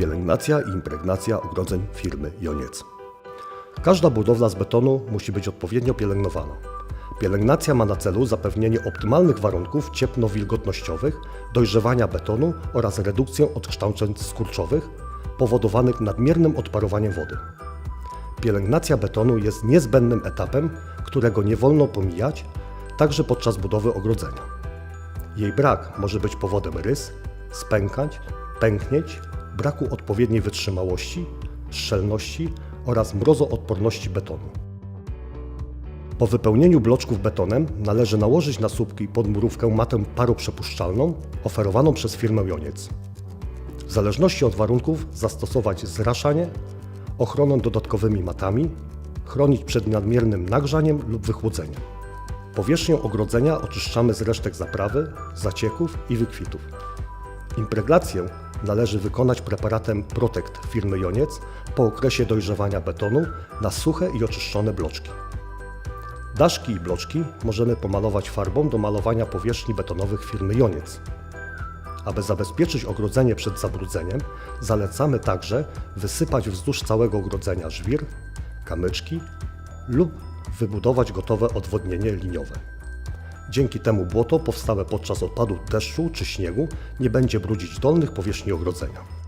Pielęgnacja i impregnacja ogrodzeń firmy Joniec. Każda budowla z betonu musi być odpowiednio pielęgnowana. Pielęgnacja ma na celu zapewnienie optymalnych warunków ciepło-wilgotnościowych, dojrzewania betonu oraz redukcję odkształceń skurczowych powodowanych nadmiernym odparowaniem wody. Pielęgnacja betonu jest niezbędnym etapem, którego nie wolno pomijać, także podczas budowy ogrodzenia. Jej brak może być powodem rys, spękań, pęknięć, braku odpowiedniej wytrzymałości, szczelności oraz mrozoodporności betonu. Po wypełnieniu bloczków betonem należy nałożyć na słupki pod murówkę matę paroprzepuszczalną oferowaną przez firmę Joniec. W zależności od warunków zastosować zraszanie, ochronę dodatkowymi matami, chronić przed nadmiernym nagrzaniem lub wychłodzeniem. Powierzchnię ogrodzenia oczyszczamy z resztek zaprawy, zacieków i wykwitów. Impregnację należy wykonać preparatem Protect firmy Joniec po okresie dojrzewania betonu na suche i oczyszczone bloczki. Daszki i bloczki możemy pomalować farbą do malowania powierzchni betonowych firmy Joniec. Aby zabezpieczyć ogrodzenie przed zabrudzeniem, zalecamy także wysypać wzdłuż całego ogrodzenia żwir, kamyczki lub wybudować gotowe odwodnienie liniowe. Dzięki temu błoto powstałe podczas opadów deszczu czy śniegu nie będzie brudzić dolnych powierzchni ogrodzenia.